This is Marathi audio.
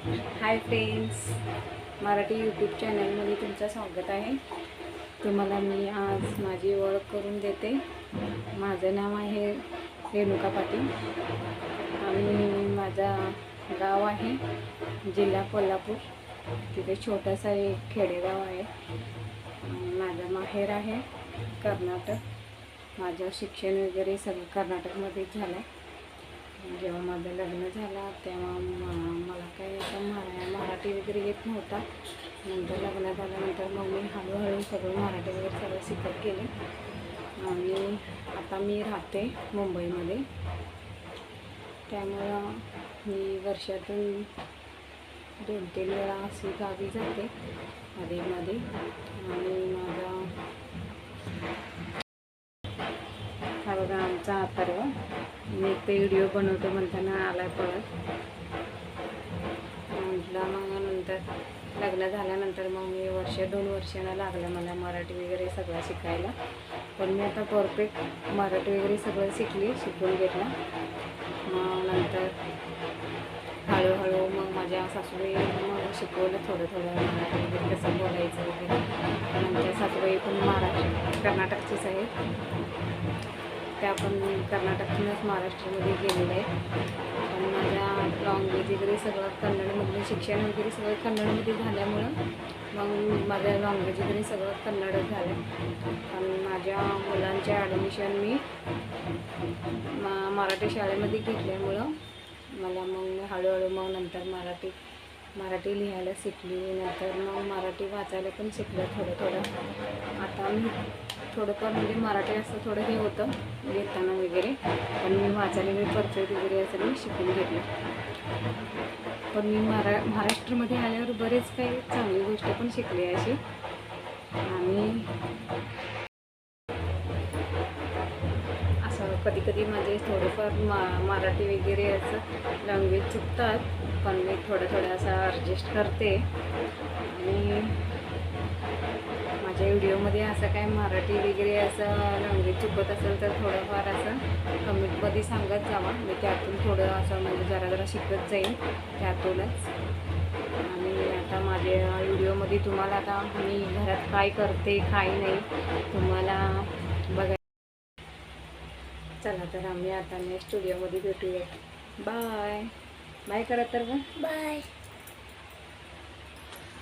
हाय फ्रेंड्स मराठी यूट्यूब चॅनलमध्ये तुमचं स्वागत आहे. तुम्हाला मी आज माझी ओळख करून देते. माझं नाव आहे रेणुका पाटील. आणि माझा गाव आहे जिल्हा कोल्हापूर. तिथे छोटासा एक खेडेगाव आहे. माझा माझं माहेर आहे कर्नाटक. माझं शिक्षण वगैरे सगळं कर्नाटकमध्येच झालं. आहे जेव्हा माझं लग्न झालं तेव्हा मला काही असं मरा मराठी वगैरे येत नव्हता. नंतर लग्न झाल्यानंतर मग मी हळूहळू सगळं मराठी वगैरे सगळं शिकत गेले. आणि आता मी राहते मुंबईमध्ये. त्यामुळं मी वर्षातून दोन तीन वेळा अशी गावी जाते मध्ये मध्ये आणि माझा हा बघा आमचा अथर्व मी ते व्हिडिओ बनवतो म्हणताना आला परत. म्हटलं मग नंतर लग्न झाल्यानंतर मग मी वर्ष दोन वर्षांना लागलं मला मराठी वगैरे सगळं शिकायला. पण मी आता परफेक्ट मराठी वगैरे सगळं शिकली शिकून घेतलं. मग नंतर हळूहळू मग माझ्या सासूबाई मग शिकवलं थोडं थोडं मराठी वगैरे. त्या पण कर्नाटकातूनच महाराष्ट्रामध्ये गेलेल्या आहेत. पण माझ्या लॉंग्वेज वगैरे सगळं कन्नडमधलं शिक्षण वगैरे सगळं कन्नडमध्ये झाल्यामुळं मग माझ्या लँग्वेज वगैरे सगळं कन्नडच झालं. पण माझ्या मुलांचे ॲडमिशन मी मा- मराठी शाळेमध्ये घेतल्यामुळं मला मग हळूहळू मग नंतर मराठी मराठी लिहायला शिकली. नंतर मग मराठी वाचायला पण शिकलं थोडं थोडं. आता मी थोडंफार म्हणजे मराठी असं थोडं हे होतं लिहिताना वगैरे. पण मी वाचायला वगैरे परफेक्ट वगैरे असं मी शिकून घेतलं. पण मी महारा महाराष्ट्रामध्ये आल्यावर बरेच काही चांगली गोष्ट पण शिकली अशी. आणि असं कधी कधी माझे थोडंफार मा मराठी वगैरे असं लँग्वेज चुकतात पण मी थोडं थोडं असं ॲडजस्ट करते. आणि माझ्या व्हिडिओमध्ये असं काय मराठी वगैरे असं लँग्वेज चुकत असेल तर थोडंफार असं कमेंटमध्ये सांगत जावा. मी त्यातून थोडं असं म्हणजे जरा जरा शिकत जाईन त्यातूनच. आणि आता माझ्या व्हिडिओमध्ये तुम्हाला आता मी घरात काय करते काय नाही तुम्हाला चला तर आम्ही आता नेक्स्ट स्टुडिओमध्ये भेटूया बाय. बाय करा तर मग. बाय.